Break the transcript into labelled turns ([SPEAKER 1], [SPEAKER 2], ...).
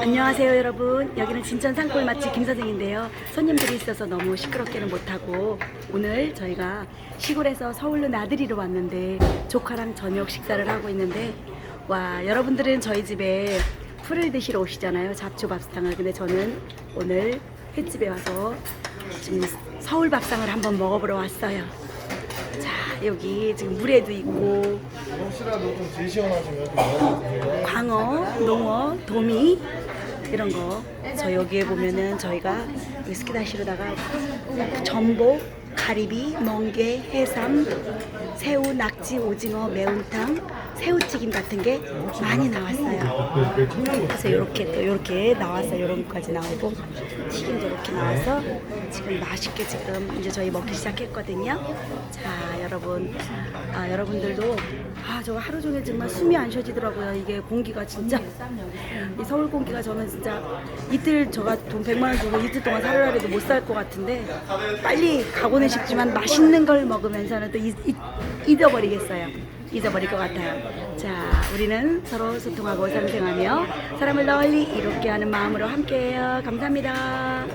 [SPEAKER 1] 안녕하세요 여러분. 여기는 진천 산골 맛집 김선생인데요. 손님들이 있어서 너무 시끄럽게는 못하고 오늘 저희가 시골에서 서울로 나들이로 왔는데 조카랑 저녁 식사를 하고 있는데 와 여러분들은 저희 집에 풀을 드시러 오시잖아요. 잡초 밥상을. 근데 저는 오늘 횟집에 와서 지금 서울 밥상을 한번 먹어보러 왔어요 자 여기 지금 물에도 있고
[SPEAKER 2] 혹시라도 좀덜 시원하시면.
[SPEAKER 1] 광어, 농어, 도미 이런 거. 저 여기에 보면은 저희가 위스키다시로다가 전복, 가리비, 멍게, 해삼, 새우, 낙지, 오징어, 매운탕, 새우튀김 같은 게 많이 나왔어요. 그래서 이렇게 또 이렇게 나왔어요. 이런 것까지 나오고 튀김도 이렇게 나와서 지금 맛있게 지금 이제 저희 먹기 시작했거든요. 자 여러분, 아 여러분들도 아 저 하루 종일 정말 숨이 안 쉬어지더라고요. 이게 공기가 진짜 이 서울 공기가 저는 진짜 이틀 저가 돈 100만 원 주고 이틀 동안 살으라 해도 못 살 것 같은데 빨리 가고는 싶지만 맛있는 걸 먹으면서는 또 잊, 잊, 잊어버리겠어요. 잊어버릴 것 같아요. 자, 우리는 서로 소통하고 상생하며 사람을 널리 이롭게 하는 마음으로 함께해요. 감사합니다.